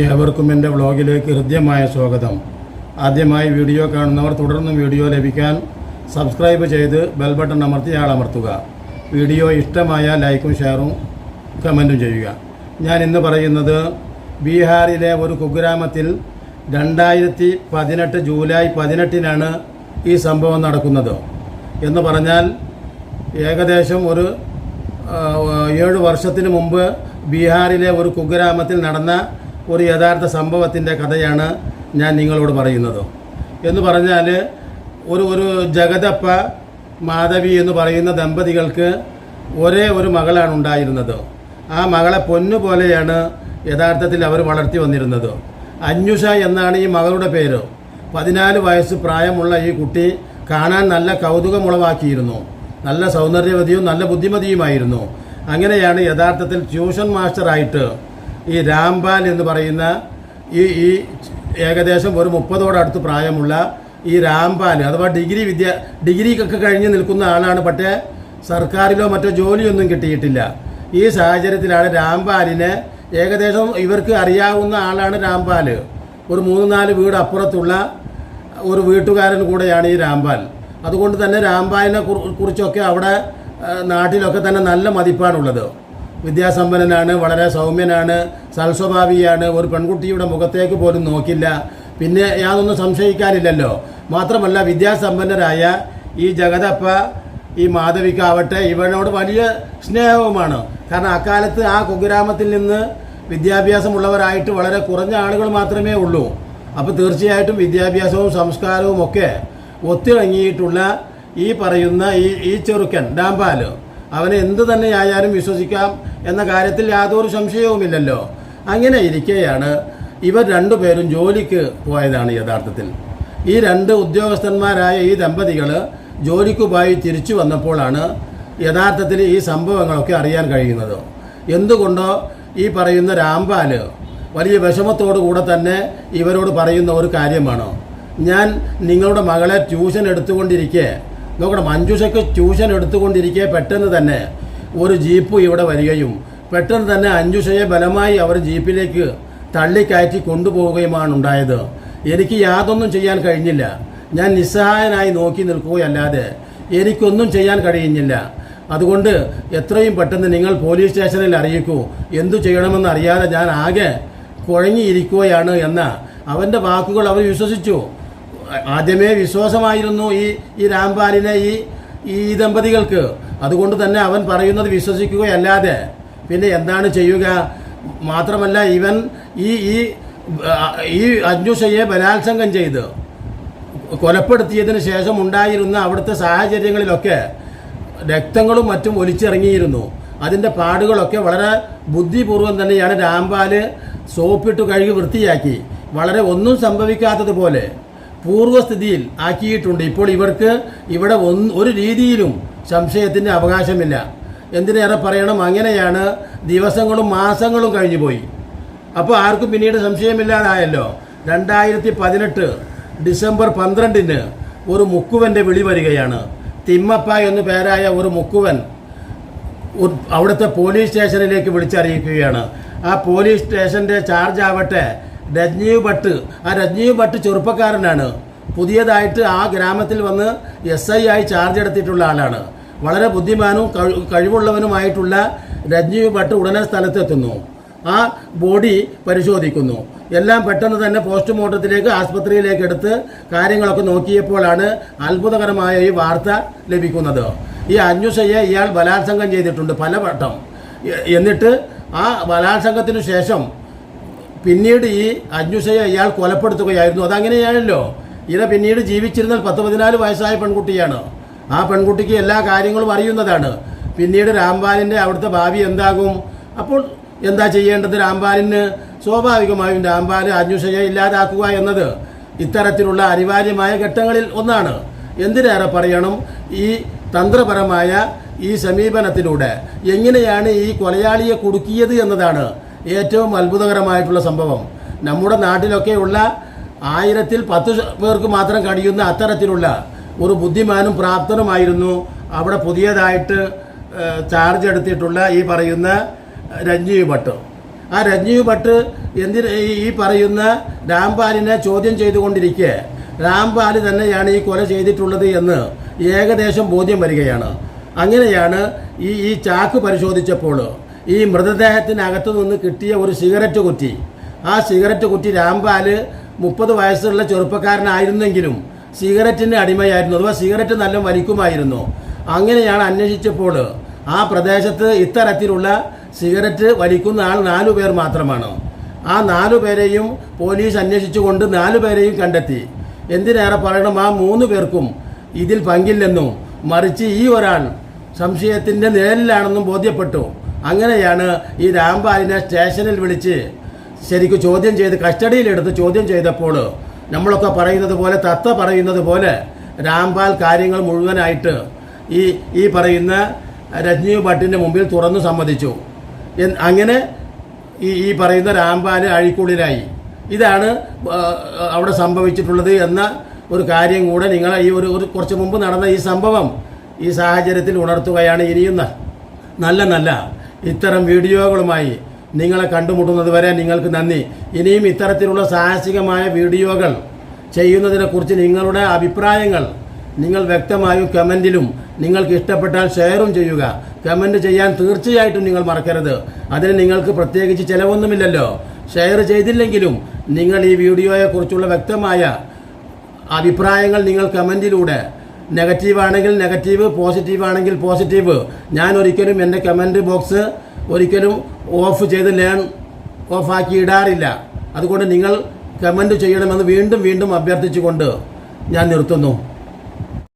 ഏവർക്കും എന്റെ വ്ളോഗിലേക്ക് ഹൃദ്യമായ സ്വാഗതം. ആദ്യമായി വീഡിയോ കാണുന്നവർ തുടർന്നും വീഡിയോ ലഭിക്കാൻ സബ്സ്ക്രൈബ് ചെയ്ത് ബെൽ ബട്ടൺ അമർത്തി ആളമർത്തുക. വീഡിയോ ഇഷ്ടമായ ലൈക്കും ഷെയറും കമന്റും ചെയ്യുക. ഞാൻ ഇന്ന് പറയുന്നത് ബീഹാറിലെ ഒരു കുഗ്രാമത്തിൽ രണ്ടായിരത്തി പതിനെട്ട് ജൂലൈ പതിനെട്ടിനാണ് ഈ സംഭവം നടക്കുന്നത്. എന്ന് പറഞ്ഞാൽ ഏകദേശം ഒരു ഏഴ് വർഷത്തിന് മുമ്പ് ബീഹാറിലെ ഒരു കുഗ്രാമത്തിൽ നടന്ന ഒരു യഥാർത്ഥ സംഭവത്തിന്റെ കഥയാണ് ഞാൻ നിങ്ങളോട് പറയുന്നത്. എന്ന് പറഞ്ഞാൽ ഒരു ഒരു ജഗതപ്പ മാധവി എന്ന് പറയുന്ന ദമ്പതികൾക്ക് ഒരേ ഒരു മകളാണ് ഉണ്ടായിരുന്നത്. ആ മകളെ പൊന്നു പോലെയാണ് യഥാർത്ഥത്തിൽ അവർ വളർത്തി വന്നിരുന്നത്. അന്യുഷ എന്നാണ് ഈ മകളുടെ പേര്. പതിനാല് വയസ്സ് പ്രായമുള്ള ഈ കുട്ടി കാണാൻ നല്ല കൗതുകമുളവാക്കിയിരുന്നു. നല്ല സൗന്ദര്യവതിയും നല്ല ബുദ്ധിമതിയുമായിരുന്നു. അങ്ങനെയാണ് യഥാർത്ഥത്തിൽ ട്യൂഷൻ മാസ്റ്ററായിട്ട് ഈ രാംപാൽ എന്ന് പറയുന്ന ഈ ഈ ഏകദേശം ഒരു മുപ്പതോടടുത്ത് പ്രായമുള്ള ഈ രാംപാൽ അഥവാ ഡിഗ്രി വിദ്യ ഡിഗ്രിക്കൊക്കെ കഴിഞ്ഞ് നിൽക്കുന്ന ആളാണ് പക്ഷേ സർക്കാരിലോ മറ്റോ ജോലിയൊന്നും കിട്ടിയിട്ടില്ല. ഈ സാഹചര്യത്തിലാണ് രാംപാലിനെ ഏകദേശം ഇവർക്ക് അറിയാവുന്ന ആളാണ് രാംപാൽ. ഒരു മൂന്ന് നാല് വീട് അപ്പുറത്തുള്ള ഒരു വീട്ടുകാരൻ കൂടെയാണ് ഈ രാംപാൽ. അതുകൊണ്ട് തന്നെ രാംപാലിനെ കുറി- കുറിച്ചൊക്കെ അവിടെ നാട്ടിലൊക്കെ തന്നെ നല്ല മതിപ്പാണുള്ളത്. വിദ്യാസമ്പന്നനാണ് വളരെ സൗമ്യനാണ് സൽസ്വഭാവിയാണ് ഒരു പെൺകുട്ടിയുടെ മുഖത്തേക്ക് പോലും നോക്കില്ല. പിന്നെ യാതൊന്നും സംശയിക്കാനില്ലല്ലോ. മാത്രമല്ല വിദ്യാസമ്പന്നരായ ഈ ജഗതപ്പ ഈ മാധവിക്കാവട്ടെ ഇവനോട് വലിയ സ്നേഹവുമാണ്. കാരണം അക്കാലത്ത് ആ കുഗ്രാമത്തിൽ നിന്ന് വിദ്യാഭ്യാസമുള്ളവരായിട്ട് വളരെ കുറഞ്ഞ ആളുകൾ മാത്രമേ ഉള്ളൂ. അപ്പോൾ തീർച്ചയായിട്ടും വിദ്യാഭ്യാസവും സംസ്കാരവും ഒക്കെ ഒത്തിണങ്ങിയിട്ടുള്ള ഈ പറയുന്ന ഈ ഈ ചെറുക്കൻ ഡാംപാൽ അവനെ എന്ത് തന്നെയായാലും വിശ്വസിക്കാം എന്ന കാര്യത്തിൽ യാതൊരു സംശയവുമില്ലല്ലോ. അങ്ങനെ ഇരിക്കെയാണ് ഇവർ രണ്ടുപേരും ജോലിക്ക് പോയതാണ് യഥാർത്ഥത്തിൽ. ഈ രണ്ട് ഉദ്യോഗസ്ഥന്മാരായ ഈ ദമ്പതികൾ ജോലിക്ക് പോയി തിരിച്ചു വന്നപ്പോഴാണ് യഥാർത്ഥത്തിൽ ഈ സംഭവങ്ങളൊക്കെ അറിയാൻ കഴിയുന്നത്. എന്തുകൊണ്ടോ ഈ പറയുന്ന രാംപാൽ വലിയ വിഷമത്തോടു കൂടെ തന്നെ ഇവരോട് പറയുന്ന ഒരു കാര്യമാണ്. ഞാൻ നിങ്ങളുടെ മകളെ ട്യൂഷൻ എടുത്തുകൊണ്ടിരിക്കെ നോക്കണം മഞ്ജുഷയ്ക്ക് ട്യൂഷൻ എടുത്തുകൊണ്ടിരിക്കെ പെട്ടെന്ന് തന്നെ ഒരു ജീപ്പ് ഇവിടെ വരികയും പെട്ടെന്ന് തന്നെ അഞ്ജുഷയെ ബലമായി അവർ ജീപ്പിലേക്ക് തള്ളിക്കയറ്റി കൊണ്ടുപോവുകയുമാണ് ഉണ്ടായത് എനിക്ക് യാതൊന്നും ചെയ്യാൻ കഴിഞ്ഞില്ല. ഞാൻ നിസ്സഹായനായി നോക്കി നിൽക്കുകയല്ലാതെ എനിക്കൊന്നും ചെയ്യാൻ കഴിയുന്നില്ല. അതുകൊണ്ട് എത്രയും പെട്ടെന്ന് നിങ്ങൾ പോലീസ് സ്റ്റേഷനിൽ അറിയിക്കൂ. എന്തു ചെയ്യണമെന്ന് അറിയാതെ ഞാൻ ആകെ കുഴങ്ങിയിരിക്കുകയാണ് എന്ന അവന്റെ വാക്കുകൾ അവർ വിശ്വസിച്ചു. ആദ്യമേ വിശ്വാസമായിരുന്നു ഈ ഈ രാംപാലിനെ ഈ ഈ ദമ്പതികൾക്ക്. അതുകൊണ്ട് തന്നെ അവൻ പറയുന്നത് വിശ്വസിക്കുകയല്ലാതെ പിന്നെ എന്താണ് ചെയ്യുക? മാത്രമല്ല ഇവൻ ഈ ഈ ഈ അഞ്ജുഷയെ ബലാത്സംഗം ചെയ്ത് കൊലപ്പെടുത്തിയതിന് ശേഷം ഉണ്ടായിരുന്ന അവിടുത്തെ സാഹചര്യങ്ങളിലൊക്കെ രക്തങ്ങളും മറ്റും ഒലിച്ചിറങ്ങിയിരുന്നു. അതിന്റെ പാടുകളൊക്കെ വളരെ ബുദ്ധിപൂർവം തന്നെയാണ് രാംപാൽ സോപ്പിട്ട് കഴുകി വൃത്തിയാക്കി. വളരെ ഒന്നും സംഭവിക്കാത്തതുപോലെ പൂർവസ്ഥിതിയിൽ ആക്കിയിട്ടുണ്ട്. ഇപ്പോൾ ഇവർക്ക് ഇവിടെ ഒരു രീതിയിലും സംശയത്തിന്റെ അവകാശമില്ല. എന്തിനേറെ പറയണം? അങ്ങനെയാണ് ദിവസങ്ങളും മാസങ്ങളും കഴിഞ്ഞു പോയി അപ്പോൾ ആർക്കും പിന്നീട് സംശയമില്ലാതായല്ലോ. രണ്ടായിരത്തി പതിനെട്ട് ഡിസംബർ പന്ത്രണ്ടിന് ഒരു മുക്കുവന്റെ വിളി വരികയാണ്. തിമ്മപ്പ എന്നു പേരായ ഒരു മുക്കുവൻ അവിടുത്തെ പോലീസ് സ്റ്റേഷനിലേക്ക് വിളിച്ചറിയിക്കുകയാണ്. ആ പോലീസ് സ്റ്റേഷന്റെ ചാർജ് ആവട്ടെ രജ്ഞീവ് ഭട്ട്. ആ രജ്ഞീവ് ഭട്ട് ചെറുപ്പക്കാരനാണ്. പുതിയതായിട്ട് ആ ഗ്രാമത്തിൽ വന്ന് എസ് ഐ ആയി ചാർജ് എടുത്തിട്ടുള്ള ആളാണ്. വളരെ ബുദ്ധിമാനും കഴി- കഴിവുള്ളവനുമായിട്ടുള്ള രജ്ഞീവ് ഭട്ട് ഉടനെ സ്ഥലത്തെത്തുന്നു. ആ ബോഡി പരിശോധിക്കുന്നു. എല്ലാം പെട്ടെന്ന് തന്നെ പോസ്റ്റ്മോർട്ടത്തിലേക്ക് ആസ്പത്രിയിലേക്ക് എടുത്ത് കാര്യങ്ങളൊക്കെ നോക്കിയപ്പോഴാണ് അത്ഭുതകരമായ ഈ വാർത്ത ലഭിക്കുന്നത്. ഈ അന്യുഷയെ ഇയാൾ ബലാത്സംഗം ചെയ്തിട്ടുണ്ട് പല വട്ടം എന്നിട്ട് ആ ബലാത്സംഗത്തിനു ശേഷം പിന്നീട് ഈ അന്യുഷയെ ഇയാൾ കൊലപ്പെടുത്തുകയായിരുന്നു. അതങ്ങനെയാണല്ലോ. ഇര പിന്നീട് ജീവിച്ചിരുന്നാൽ പത്ത് പതിനാല് വയസ്സായ പെൺകുട്ടിയാണ്. ആ പെൺകുട്ടിക്ക് എല്ലാ കാര്യങ്ങളും അറിയുന്നതാണ്. പിന്നീട് രാംപാലിന്റെ അവിടുത്തെ ഭാവി എന്താകും? അപ്പോൾ എന്താ ചെയ്യേണ്ടത് രാംപാലിന് സ്വാഭാവികമായും രാംപാൽ അന്യുഷയെ ഇല്ലാതാക്കുക എന്നത് ഇത്തരത്തിലുള്ള അനിവാര്യമായ ഘട്ടങ്ങളിൽ ഒന്നാണ്. എന്തിനേറെ പറയണം? ഈ തന്ത്രപരമായ ഈ സമീപനത്തിലൂടെ എങ്ങനെയാണ് ഈ കൊലയാളിയെ കുടുക്കിയത് എന്നതാണ്. ഏറ്റവും അത്ഭുതകരമായിട്ടുള്ള സംഭവം. നമ്മുടെ നാട്ടിലൊക്കെയുള്ള ആയിരത്തിൽ പത്ത് പേർക്ക് മാത്രം കഴിയുന്ന അത്തരത്തിലുള്ള ഒരു ബുദ്ധിമാനും പ്രാപ്തനുമായിരുന്നു അവിടെ പുതിയതായിട്ട് ചാർജ് എടുത്തിട്ടുള്ള ഈ പറയുന്ന രഞ്ജീവ് ഭട്ട്. ആ രഞ്ജീവ് ഭട്ട് എന്തിന് ഈ- പറയുന്ന രാംപാലിനെ ചോദ്യം ചെയ്തുകൊണ്ടിരിക്കെ. രാംപാൽ തന്നെയാണ് ഈ കൊല ചെയ്തിട്ടുള്ളത് എന്ന് ഏകദേശം ബോധ്യം വരികയാണ്. അങ്ങനെയാണ് ഈ ഈ ചാക്ക് പരിശോധിച്ചപ്പോൾ ഈ മൃതദേഹത്തിനകത്തു നിന്ന് കിട്ടിയ ഒരു സിഗരറ്റ് കുറ്റി. ആ സിഗരറ്റ് കുറ്റി രാംപാൽ മുപ്പത് വയസ്സുള്ള ചെറുപ്പക്കാരനായിരുന്നെങ്കിലും സിഗരറ്റിന്റെ അടിമയായിരുന്നു അഥവാ സിഗരറ്റ് നല്ല വലിക്കുമായിരുന്നു. അങ്ങനെയാണ് അന്വേഷിച്ചപ്പോൾ ആ പ്രദേശത്ത് ഇത്തരത്തിലുള്ള സിഗരറ്റ് വലിക്കുന്ന ആൾ നാലു പേർ മാത്രമാണ്. ആ നാലു പേരെയും പോലീസ് അന്വേഷിച്ചുകൊണ്ട് നാലു പേരെയും കണ്ടെത്തി. എന്തിനേറെ പറയണം ആ മൂന്ന് പേർക്കും ഇതിൽ പങ്കില്ലെന്നും മറിച്ച് ഈ ഒരാൾ സംശയത്തിന്റെ നിഴലിലാണെന്നും ബോധ്യപ്പെട്ടു. അങ്ങനെയാണ് ഈ രാംപാലിനെ സ്റ്റേഷനിൽ വിളിച്ച് ശരിക്കും ചോദ്യം ചെയ്ത് കസ്റ്റഡിയിലെടുത്ത് ചോദ്യം ചെയ്തപ്പോൾ നമ്മളൊക്കെ പറയുന്നത് പോലെ തത്ത പറയുന്നത് പോലെ രാംപാൽ കാര്യങ്ങൾ മുഴുവനായിട്ട് ഈ ഈ പറയുന്ന രജനീവ് ഭട്ടിന്റെ മുമ്പിൽ തുറന്നു സമ്മതിച്ചു. അങ്ങനെ ഈ ഈ പറയുന്ന രാംപാൽ അഴിക്കുള്ളിലായി. ഇതാണ് അവിടെ സംഭവിച്ചിട്ടുള്ളത് എന്ന ഒരു കാര്യം കൂടെ നിങ്ങൾ ഈ ഒരു ഒരു കുറച്ച് മുമ്പ് നടന്ന ഈ സംഭവം ഈ സാഹചര്യത്തിൽ ഉണർത്തുകയാണ് ഇനിയും നല്ല നല്ല. ഇത്തരം വീഡിയോകളുമായി നിങ്ങളെ കണ്ടുമുട്ടുന്നത് വരെ നിങ്ങൾക്ക് നന്ദി. ഇനിയും ഇത്തരത്തിലുള്ള സാഹസികമായ വീഡിയോകൾ ചെയ്യുന്നതിനെക്കുറിച്ച് നിങ്ങളുടെ അഭിപ്രായങ്ങൾ നിങ്ങൾ വ്യക്തമായും കമന്റിലും നിങ്ങൾക്ക് ഇഷ്ടപ്പെട്ടാൽ ഷെയറും ചെയ്യുക. കമന്റ് ചെയ്യാൻ തീർച്ചയായിട്ടും നിങ്ങൾ മറക്കരുത്. അതിന് നിങ്ങൾക്ക് പ്രത്യേകിച്ച് ചിലവൊന്നുമില്ലല്ലോ. ഷെയർ ചെയ്തില്ലെങ്കിലും നിങ്ങൾ ഈ വീഡിയോയെക്കുറിച്ചുള്ള വ്യക്തമായ അഭിപ്രായങ്ങൾ നിങ്ങൾ കമന്റിലൂടെ നെഗറ്റീവ് ആണെങ്കിൽ നെഗറ്റീവ് പോസിറ്റീവ് ആണെങ്കിൽ പോസിറ്റീവ്. ഞാൻ ഒരിക്കലും എന്റെ കമന്റ് ബോക്സ് ഒരിക്കലും ഓഫ് ചെയ്ത് ലേൺ ഓഫാക്കി ഇടാറില്ല. അതുകൊണ്ട് നിങ്ങൾ കമന്റ് ചെയ്യണമെന്ന് വീണ്ടും വീണ്ടും അഭ്യർത്ഥിച്ചുകൊണ്ട് ഞാൻ നിർത്തുന്നു.